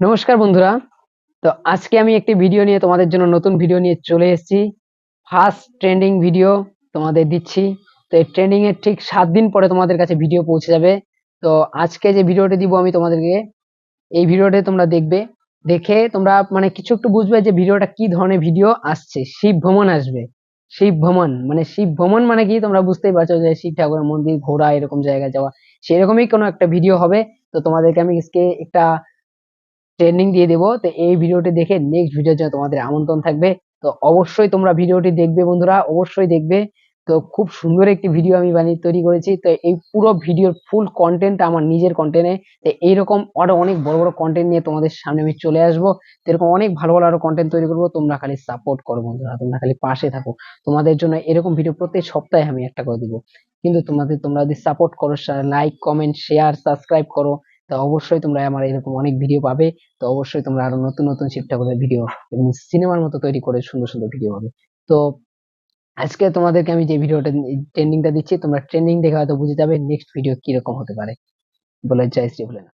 নমস্কার বন্ধুরা। তো আজকে আমি একটি ভিডিও নিয়ে তোমাদের জন্য নতুন ভিডিও নিয়ে চলে এসেছি। ফার্স্ট ট্রেন্ডিং ভিডিও তোমাদের দিচ্ছি। তো এই ট্রেন্ডিং এর ঠিক সাত দিন পরে তোমাদের কাছে ভিডিও পৌঁছে যাবে। তো আজকে যে ভিডিওটি দিব আমি তোমাদেরকে, এই ভিডিওটি তোমরা দেখবে। দেখে তোমরা মানে কিছু একটু বুঝবে যে ভিডিওটা কি ধরনের ভিডিও আসছে। শিব ভ্রমণ আসবে। শিব ভ্রমণ মানে শিব ভ্রমণ মানে কি? তোমরা বুঝতেই পারছ যে শিব ঠাকুরের মন্দির ঘোরা এরকম জায়গায় যাওয়া। সেরকমই কোনো একটা ভিডিও হবে। তো তোমাদেরকে আমি আজকে একটা ট্রেনিং দিয়ে দেবো। তো এই ভিডিওটি দেখে নেক্সট ভিডিওর জন্য তোমাদের আমন্ত্রণ থাকবে। তো অবশ্যই তোমরা ভিডিওটি দেখবে বন্ধুরা, অবশ্যই দেখবে। তো খুব সুন্দর একটি ভিডিও আমি বানিয়ে তৈরি করেছি। তো এই পুরো ভিডিওর ফুল কন্টেন্ট আমার নিজের কন্টেন্টে তো এইরকম আরও অনেক বড় বড় কন্টেন্ট নিয়ে তোমাদের সামনে আমি চলে আসব। তো এরকম অনেক ভালো ভালো আরও কন্টেন্ট তৈরি করব। তোমরা খালি সাপোর্ট করো বন্ধুরা, তোমরা খালি পাশে থাকো। তোমাদের জন্য এরকম ভিডিও প্রত্যেক সপ্তাহে আমি একটা করে দিব। কিন্তু তোমাদের, তোমরা যদি সাপোর্ট করো লাইক কমেন্ট শেয়ার সাবস্ক্রাইব করো তো অবশ্যই তোমরা আমার এরকম অনেক ভিডিও পাবে। তো অবশ্যই তোমরা আরও নতুন নতুন শিব করে ভিডিও এবং সিনেমার মতো তৈরি করে সুন্দর সুন্দর ভিডিও পাবে। তো আজকে তোমাদেরকে আমি যে ভিডিওটা ট্রেন্ডিংটা দিচ্ছি, তোমরা ট্রেন্ডিং দেখে হয়তো বুঝে যাবে নেক্সট ভিডিও কীরকম হতে পারে। বলে জয় শ্রী ভোলেনাথ।